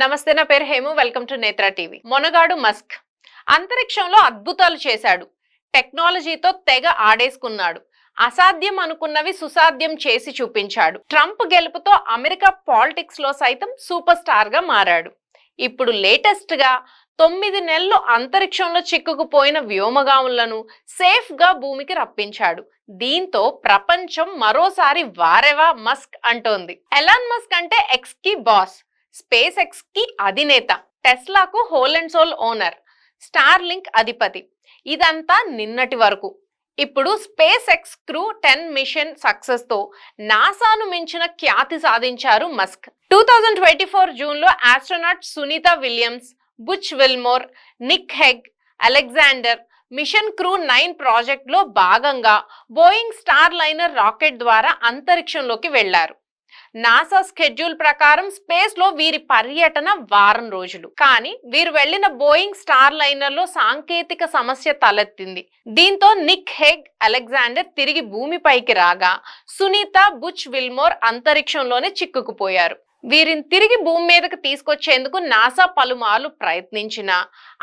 నమస్తే నా పేరు Hemu. Welcome to Netra TV. Monagadu Musk అంతరిక్షంలో అద్భుతాలు చేశాడు. టెక్నాలజీతో తెగ ఆడేసుకున్నాడు. అసాధ్యం అనుకున్నవి సుసాధ్యం చేసి చూపించాడు. ట్రంప్ గెలుపుతో అమెరికా పాలిటిక్స్లో సైతం సూపర్ స్టార్గా మారాడు. ఇప్పుడు లేటెస్ట్గా తొమ్మిది నెలలు అంతరిక్షంలో చిక్కుకుపోయిన వ్యోమగాములను సేఫ్గా భూమికి రప్పించాడు. దీంతో ప్రపంచం మరోసారి వారెవా మస్క్ అంటోంది. ఎలాన్ మస్క్ అంటే ఎక్స్కి బాస్. స్పేస్ ఎక్స్కి అధినేత టెస్లాకు whole and soul owner Starlink అధిపతి. ఇదంతా నిన్నటి వరకు. ఇప్పుడు space X crew ten mission సక్సెస్తో నాసాను మించిన ఖ్యాతి సాధించారు Musk. Two thousand twenty four జూన్లో astronaut Sunita Williams Butch Wilmore Nick Hague Alexander mission crew nine ప్రాజెక్ట్లో భాగంగా బోయింగ్ స్టార్ లైనర్ రాకెట్ ద్వారా అంతరిక్షంలోకి వెళ్ళారు నాసా స్కెడ్యూల్ ప్రకారం స్పేస్లో వీరి పర్యటన వారం రోజులు. కానీ వీరు వెళ్ళిన బోయింగ్ స్టార్ లైనర్లో సాంకేతిక సమస్య తలెత్తింది. దీంతో నిక్ హెగ్ అలెగ్జాండర్ తిరిగి భూమిపైకి రాగా సునీత బుచ్ విల్మోర్ అంతరిక్షంలోనే చిక్కుకుపోయారు. వీరిని తిరిగి భూమి మీదకు తీసుకొచ్చేందుకు నాసా పలుమార్లు ప్రయత్నించినా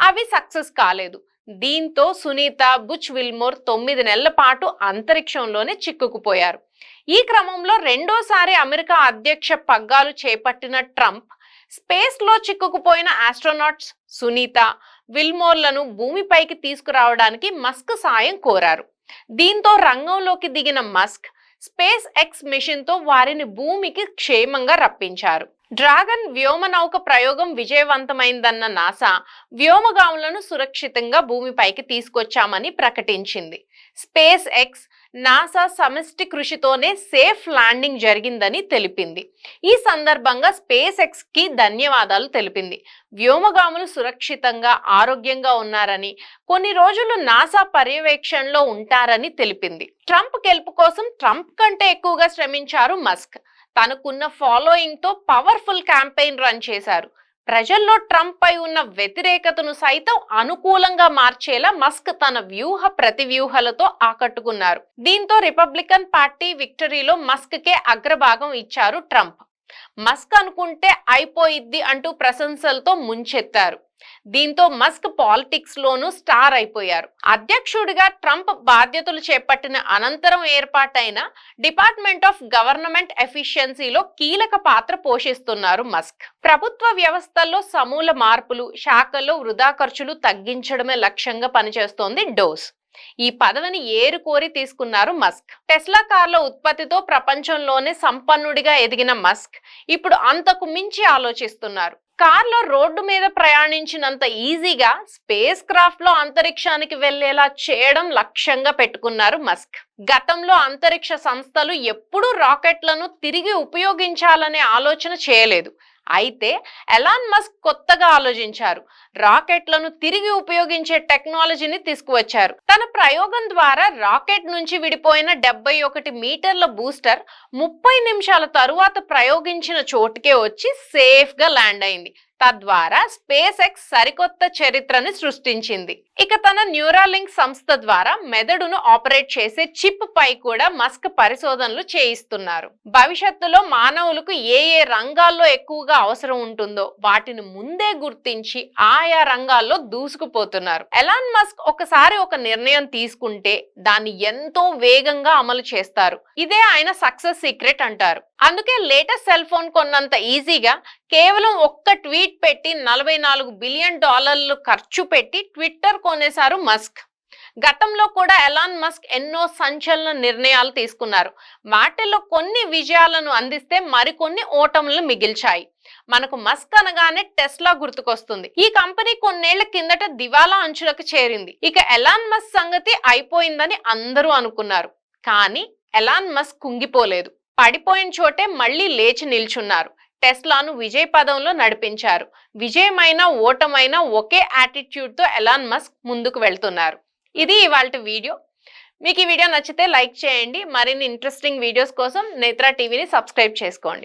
అవి సక్సెస్ కాలేదు. దీంతో సునీత బుచ్ విల్మోర్ తొమ్మిది నెలల పాటు అంతరిక్షంలోనే చిక్కుకుపోయారు. ఈ క్రమంలో రెండోసారి అమెరికా అధ్యక్ష పగ్గాలు చేపట్టిన ట్రంప్ స్పేస్లో చిక్కుకుపోయిన ఆస్ట్రోనాట్స్ సునీత విల్మోర్లను భూమిపైకి తీసుకురావడానికి మస్క్ సాయం కోరారు. దీంతో రంగంలోకి దిగిన మస్క్ స్పేస్ ఎక్స్ మిషన్తో వారిని భూమికి క్షేమంగా రప్పించారు. డ్రాగన్ వ్యోమనౌక ప్రయోగం విజయవంతమైందన్న నాసా వ్యోమగాములను సురక్షితంగా భూమిపైకి తీసుకొచ్చామని ప్రకటించింది. స్పేస్ ఎక్స్ నాసా సమిష్టి కృషితోనే సేఫ్ ల్యాండింగ్ జరిగిందని తెలిపింది. ఈ సందర్భంగా స్పేస్ ఎక్స్కి ధన్యవాదాలు తెలిపింది. వ్యోమగాములు సురక్షితంగా ఆరోగ్యంగా ఉన్నారని కొన్ని రోజులు నాసా పర్యవేక్షణలో ఉంటారని తెలిపింది. ట్రంప్ గెలుపు కోసం ట్రంప్ కంటే ఎక్కువగా శ్రమించారు మస్క్. తనకున్న ఫాలోయింగ్తో పవర్ఫుల్ క్యాంపెయిన్ రన్ చేశారు. ప్రజల్లో ట్రంప్ పై ఉన్న వ్యతిరేకతను సైతం అనుకూలంగా మార్చేలా మస్క్ తన వ్యూహ ప్రతి వ్యూహాలతో ఆకట్టుకున్నారు. దీంతో రిపబ్లికన్ పార్టీ విక్టరీలో మస్క్ కే అగ్రభాగం ఇచ్చారు ట్రంప్. మస్క్ అనుకుంటే అయిపోయిద్ది అంటూ ప్రశంసలతో ముంచెత్తారు. దీంతో మస్క్ పాలిటిక్స్ లోనూ స్టార్ అయిపోయారు. అధ్యక్షుడిగా ట్రంప్ బాధ్యతలు చేపట్టిన అనంతరం ఏర్పాటైన డిపార్ట్మెంట్ ఆఫ్ గవర్నమెంట్ ఎఫిషియన్సీలో కీలక పాత్ర పోషిస్తున్నారు మస్క్. ప్రభుత్వ వ్యవస్థల్లో సమూల మార్పులు శాఖల్లో వృధా ఖర్చులు తగ్గించడమే లక్ష్యంగా పనిచేస్తోంది డోస్. ఈ పదవిని ఏరుకోరి తీసుకున్నారు మస్క్. టెస్లా కార్ల ఉత్పత్తితో ప్రపంచంలోనే సంపన్నుడిగా ఎదిగిన మస్క్ ఇప్పుడు అంతకు మించి ఆలోచిస్తున్నారు. కార్లో రోడ్డు మీద ప్రయాణించినంత ఈజీగా స్పేస్ క్రాఫ్ట్లో అంతరిక్షానికి వెళ్ళేలా చేయడం లక్ష్యంగా పెట్టుకున్నారు మస్క్. గతంలో అంతరిక్ష సంస్థలు ఎప్పుడూ రాకెట్లను తిరిగి ఉపయోగించాలనే ఆలోచన చేయలేదు. అయితే ఎలాన్ మస్క్ కొత్తగా ఆలోచించారు. రాకెట్లను తిరిగి ఉపయోగించే టెక్నాలజీని తీసుకువచ్చారు. తన ప్రయోగం ద్వారా రాకెట్ నుంచి విడిపోయిన డెబ్బై ఒకటి మీటర్ల బూస్టర్ ముప్పై నిమిషాల తరువాత ప్రయోగించిన చోటుకే వచ్చి సేఫ్గా ల్యాండ్ అయింది. తద్వారా స్పేస్ ఎక్స్ సరికొత్త చరిత్రని సృష్టించింది. ఇక తన న్యూరాలింక్ సంస్థ ద్వారా మెదడును ఆపరేట్ చేసే చిప్ పై కూడా మస్క్ పరిశోధనలు చేయిస్తున్నారు. భవిష్యత్తులో మానవులకు ఏ ఏ రంగాల్లో ఎక్కువగా అవసరం ఉంటుందో వాటిని ముందే గుర్తించి ఆయా రంగాల్లో దూసుకుపోతున్నారు. ఎలాన్ మస్క్ ఒకసారి ఒక నిర్ణయం తీసుకుంటే దాన్ని ఎంతో వేగంగా అమలు చేస్తారు. ఇదే ఆయన సక్సెస్ సీక్రెట్ అంటారు. అందుకే లేటెస్ట్ సెల్ ఫోన్ కొన్నంత ఈజీగా కేవలం ఒక్క ట్వీట్ పెట్టి నలభై నాలుగు బిలియన్ డాలర్లు ఖర్చు పెట్టి ట్విట్టర్ కొనేశారు మస్క్. గతంలో కూడా ఎలాన్ మస్క్ ఎన్నో సంచలన నిర్ణయాలు తీసుకున్నారు. వాటిల్లో కొన్ని విజయాలను అందిస్తే మరికొన్ని ఓటములను మిగిల్చాయి. మనకు మస్క్ అనగానే టెస్లా గుర్తుకొస్తుంది. ఈ కంపెనీ కొన్నేళ్ళ కిందట దివాలా అంచులకు చేరింది. ఇక ఎలాన్ మస్క్ సంగతి అయిపోయిందని అందరూ అనుకున్నారు. కానీ ఎలాన్ మస్క్ కుంగిపోలేదు. పడిపోయిన చోటే మళ్ళీ లేచి నిల్చున్నారు. టెస్లాను విజయ పదంలో నడిపించారు. విజయమైన ఓటమైన ఒకే యాటిట్యూడ్తో ఎలాన్ మస్క్ ముందుకు వెళ్తున్నారు. ఇది ఇవాళ వీడియో. మీకు ఈ వీడియో నచ్చితే లైక్ చేయండి. మరిన్ని ఇంట్రెస్టింగ్ వీడియోస్ కోసం నేత్రా టీవీని సబ్స్క్రైబ్ చేసుకోండి.